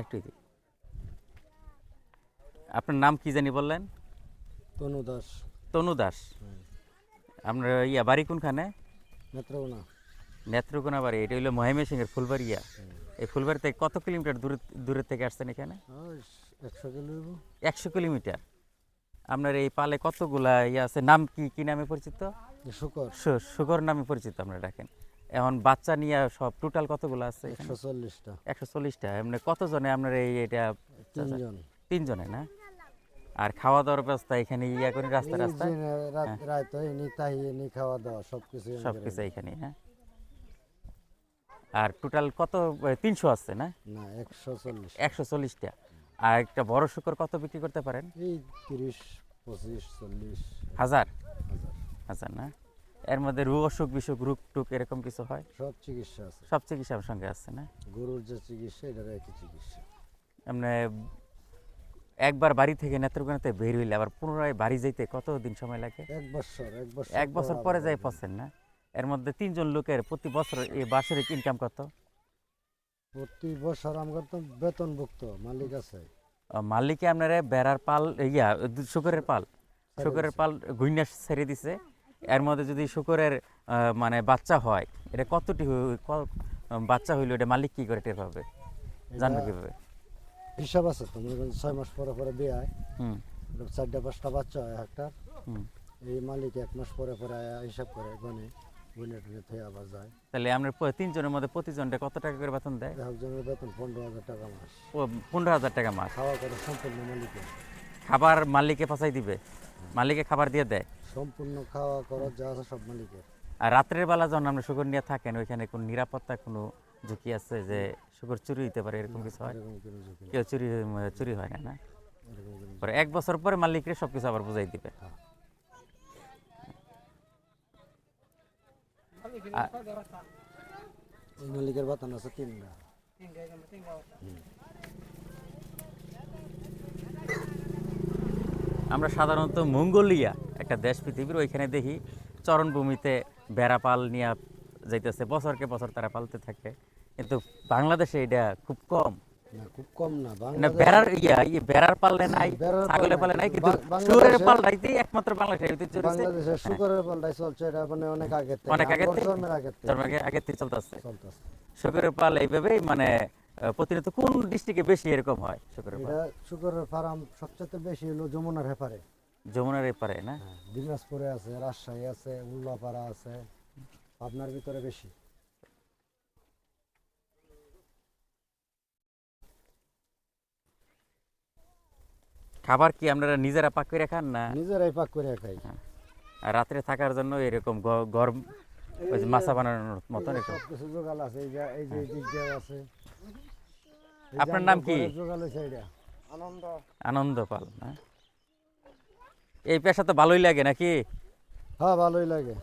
একটু আপনার নাম কি জানি বললেন? তনু দাস। তনু দাস। আপনার ইয়া বাড়ি কোনখানে? নেত্রকোনা নেত্রকোনা বাড়ি এটা হইল মহেমেসিংহের ফুলবাড়িয়া। এই ফুলবাড়ি থেকে কত কিলোমিটার দূরে দূরের থেকে আসছেন এখানে? একশো কিলো একশো কিলোমিটার। আপনার এই পালে কতগুলা ইয়ে আছে? নাম কি কি নামে পরিচিত? এই শুকর। নামে পরিচিত আপনারা রাখেন এখন বাচ্চা নিয়ে সব টোটাল কতগুলো আছে একশো চল্লিশটা। একশো চল্লিশটা এমনি কতজনে আপনার এই এটা তিনজন। তিনজনে না? আর খাওয়া দাওয়ার ব্যবস্থা এখানে ইয়া করে রাস্তা রাস্তা রাত নি তাই নি খাওয়া দাওয়া সব কিছু সব কিছু এখানে হ্যাঁ। আর টোটাল কত তিনশো আছে না? না একশো চল্লিশ। একশো চল্লিশটা। আর একটা বড় শুকর কত বিক্রি করতে পারেন? এই তিরিশ পঁচিশ চল্লিশ। হাজার? হাজার না? এর মধ্যে রু অসুখ বিসুখ রুখ টুক এরকম কিছু হয়? সব চিকিৎসা আছে। সব চিকিৎসা আমার সঙ্গে আছে না? গরুর যে চিকিৎসা এটার একই চিকিৎসা। এমনি একবার বাড়ি থেকে নেত্রকোনাতে বের হইলে আবার পুনরায় বাড়ি যাইতে কত দিন সময় লাগে? এক বছর এক বছর এক বছর পরে যাই পছেন না? এর মধ্যে তিনজন লোকের প্রতি বছর এই বার্ষিক ইনকাম কত? প্রতি বছর আমার তো বেতনভুক্ত মালিক আছে। মালিকে আপনারা বেড়ার পাল ইয়া শুকরের পাল। শুকরের পাল গুইনা ছেড়ে দিছে। এর মধ্যে যদি শুকরের মানে বাচ্চা হয় এটা কতটি বাচ্চা হইল এটা মালিক কি করে টের পাবে? জানবে কীভাবে? হিসাব আছে তো মনে করেন ছয় মাস পরে পরে বিয়ে হয় চারটা পাঁচটা বাচ্চা হয় একটা। হুম। এই মালিক এক মাস পরে পরে হিসাব করে গনে গুনে টুনে থেকে আবার যায়। তাহলে আমরা তিনজনের মধ্যে প্রতিজনটা কত টাকা করে বেতন দেয়? একজনের বেতন পনেরো হাজার টাকা মাস। ও পনেরো হাজার টাকা মাস। খাওয়া করে সম্পূর্ণ মালিকের। খাবার মালিকে পাচাই দিবে। মালিকে খাবার দিয়ে দেয়। সম্পূর্ণ খাওয়া খরচ যা আছে সব মালিকের। আর রাত্রের বেলা যখন আমরা শুকর নিয়ে থাকেন ওইখানে কোনো নিরাপত্তা কোনো ঝুঁকি আছে যে শুকর চুরি হইতে পারে এরকম কিছু হয়? কেউ চুরি চুরি হয় না না? পরে এক বছর পরে মালিকরে সব কিছু আবার বুঝাই দিবে। মালিকের বেতন আছে তিনটা। আমরা সাধারণত মঙ্গোলিয়া একটা দেশ পৃথিবীর ওইখানে দেখি চরণভূমিতে বেড়াপাল নিয়ে যাইতেছে বছরকে বছর তারা পালতে থাকে। কিন্তু বাংলাদেশে এটা খুব কম। না খুব কম না না বেড়ার ইয়া বেড়ার পাললে নাই পাল কিন্তু একমাত্র চলছে। এটা মানে অনেক আগে থেকে অনেক আগে থেকে? জন্মের আগে থেকে। জন্মাকে আগে থেকে চলতেছে। পাল এইভাবেই মানে প্রতিনিয়ত কোন ডিস্ট্রিক্টে বেশি এরকম হয় শুকরের এটা শুকরের ফার্ম সবচেয়ে বেশি হলো যমুনার হেপারে। যমুনার এপারে না? হ্যাঁ, দিনাজপুরে আছে রাজশাহী আছে উল্লাপাড়া আছে পাবনার ভিতরে বেশি। খাবার কি আপনারা নিজেরা পাক করে খান না? নিজেরাই পাক করে খাই। আর রাত্রে থাকার জন্য এরকম গরম ওই যে মাছা বানানোর মতন এরকম? সব কিছু জোগাল আছে এই যে এই যে দিয়ে আছে। আপনার নাম কি? আনন্দ আনন্দ। পাল না? এই পেশা তো ভালোই লাগে নাকি? হ্যাঁ ভালোই লাগে।